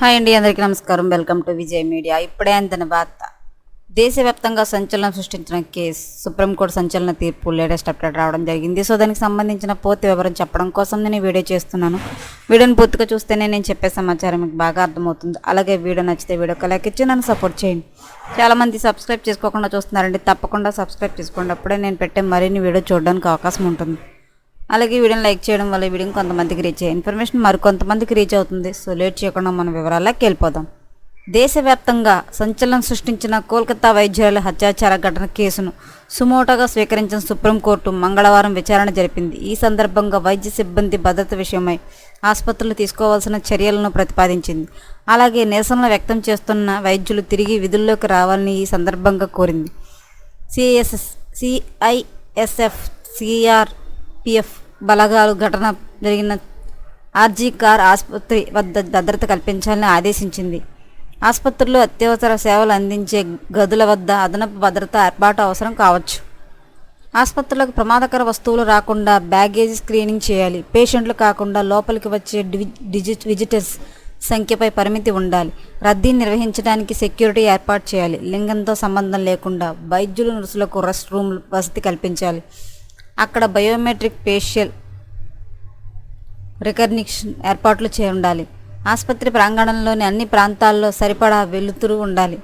Hi అండి అందరికీ నమస్కారం. Welcome to Vijay media. ఇప్పుడే అందిన వార్త. దేశవ్యాప్తంగా సంచలనం సృష్టించిన కేసు సుప్రీంకోర్టు సంచలన తీర్పు లేటెస్ట్ అప్డేట్ రావడం జరిగింది. సో దానికి సంబంధించిన పూర్తి వివరం చెప్పడం కోసం నేను వీడియో చేస్తున్నాను. వీడియోని పూర్తిగా చూస్తేనే నేను చెప్పే సమాచారం మీకు బాగా అర్థమవుతుంది. అలాగే వీడియో నచ్చితే వీడియో లైక్ ఇచ్చి నన్ను సపోర్ట్ చేయండి. చాలామంది సబ్స్క్రైబ్ చేసుకోకుండా చూస్తున్నారండి. తప్పకుండా సబ్స్క్రైబ్ చేసుకోండి. అప్పుడే నేను పెట్టే మరిన్ని వీడియో చూడడానికి అవకాశం ఉంటుంది. అలాగే వీడియోని లైక్ చేయడం వల్ల వీడియో కొంతమందికి రీచ్ అయ్యే ఇన్ఫర్మేషన్ మరికొంతమందికి రీచ్ అవుతుంది. సో లేట్ చేయకుండా మన వివరాల్లోకి వెళ్ళిపోదాం. దేశవ్యాప్తంగా సంచలనం సృష్టించిన కోల్కతా వైద్యురాల హత్యాచార ఘటన కేసును సుమోటోగా స్వీకరించిన సుప్రీంకోర్టు మంగళవారం విచారణ జరిపింది. ఈ సందర్భంగా వైద్య సిబ్బంది భద్రత విషయమై ఆసుపత్రులు తీసుకోవాల్సిన చర్యలను ప్రతిపాదించింది. అలాగే నిరసనలు వ్యక్తం చేస్తున్న వైద్యులు తిరిగి విధుల్లోకి రావాలని ఈ సందర్భంగా కోరింది. సిఎస్ఎస్ సిఐఎస్ఎఫ్ సిఆర్పిఎఫ్ బలగాలు ఘటన జరిగిన ఆర్జీ కార్ ఆసుపత్రి వద్ద భద్రత కల్పించాలని ఆదేశించింది. ఆసుపత్రుల్లో అత్యవసర సేవలు అందించే గదుల వద్ద అదనపు భద్రత ఏర్పాటు అవసరం కావచ్చు. ఆసుపత్రులకు ప్రమాదకర వస్తువులు రాకుండా బ్యాగేజ్ స్క్రీనింగ్ చేయాలి. పేషెంట్లు కాకుండా లోపలికి వచ్చే డిజి విజిటర్స్ సంఖ్యపై పరిమితి ఉండాలి. రద్దీ నిర్వహించడానికి సెక్యూరిటీ ఏర్పాటు చేయాలి. లింగంతో సంబంధం లేకుండా వైద్యులు నర్సులకు రెస్ట్ రూమ్ వసతి కల్పించాలి. అక్కడ బయోమెట్రిక్ ఫేషియల్ రికగ్నిషన్ ఏర్పాట్లు చే ఉండాలి. ఆసుపత్రి ప్రాంగణంలోని అన్ని ప్రాంతాల్లో సరిపడా వెలుతురు ఉండాలి.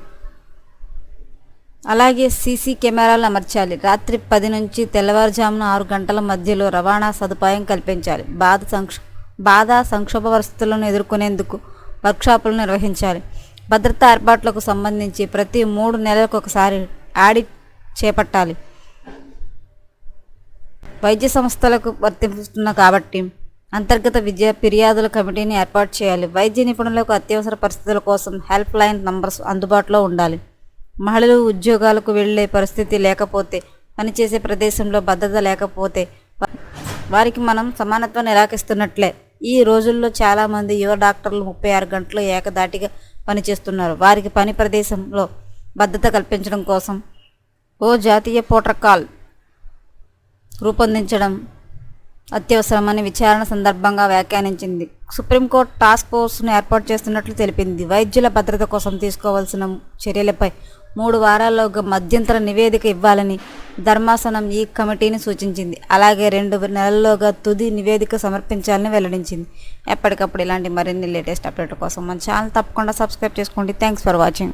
అలాగే సీసీ కెమెరాలు అమర్చాలి. రాత్రి పది నుంచి తెల్లవారుజామున ఆరు గంటల మధ్యలో రవాణా సదుపాయం కల్పించాలి. బాధ సంక్ష బాధ సంక్షోభ పరిస్థితులను ఎదుర్కొనేందుకు వర్క్షాపులు నిర్వహించాలి. భద్రతా ఏర్పాట్లకు సంబంధించి ప్రతి మూడు నెలలకు ఒకసారి ఆడిట్ చేపట్టాలి. వైద్య సంస్థలకు వర్తిస్తున్న కాబట్టి అంతర్గత విద్య ఫిర్యాదుల కమిటీని ఏర్పాటు చేయాలి. వైద్య నిపుణులకు అత్యవసర పరిస్థితుల కోసం హెల్ప్ లైన్ నంబర్స్ అందుబాటులో ఉండాలి. మహిళలు ఉద్యోగాలకు వెళ్ళే పరిస్థితి లేకపోతే పనిచేసే ప్రదేశంలో భద్రత లేకపోతే వారికి మనం సమానత్వం నిరాకరిస్తున్నట్లే. ఈ రోజుల్లో చాలామంది యువ డాక్టర్లు ముప్పై ఆరు గంటలు ఏకదాటిగా పనిచేస్తున్నారు. వారికి పని ప్రదేశంలో భద్రత కల్పించడం కోసం ఓ జాతీయ ప్రోటోకాల్ రూపొందించడం అత్యవసరమని విచారణ సందర్భంగా వ్యాఖ్యానించింది. సుప్రీంకోర్టు టాస్క్ ఫోర్స్ను ఏర్పాటు చేస్తున్నట్లు తెలిపింది. వైద్యుల భద్రత కోసం తీసుకోవాల్సిన చర్యలపై మూడు వారాల్లోగా మధ్యంతర నివేదిక ఇవ్వాలని ధర్మాసనం ఈ కమిటీని సూచించింది. అలాగే రెండు నెలల్లోగా తుది నివేదిక సమర్పించాలని వెల్లడించింది. ఎప్పటికప్పుడు ఇలాంటి మరిన్ని లేటెస్ట్ అప్డేట్ కోసం మన ఛానల్ తప్పకుండా సబ్స్క్రైబ్ చేసుకోండి. Thanks for watching.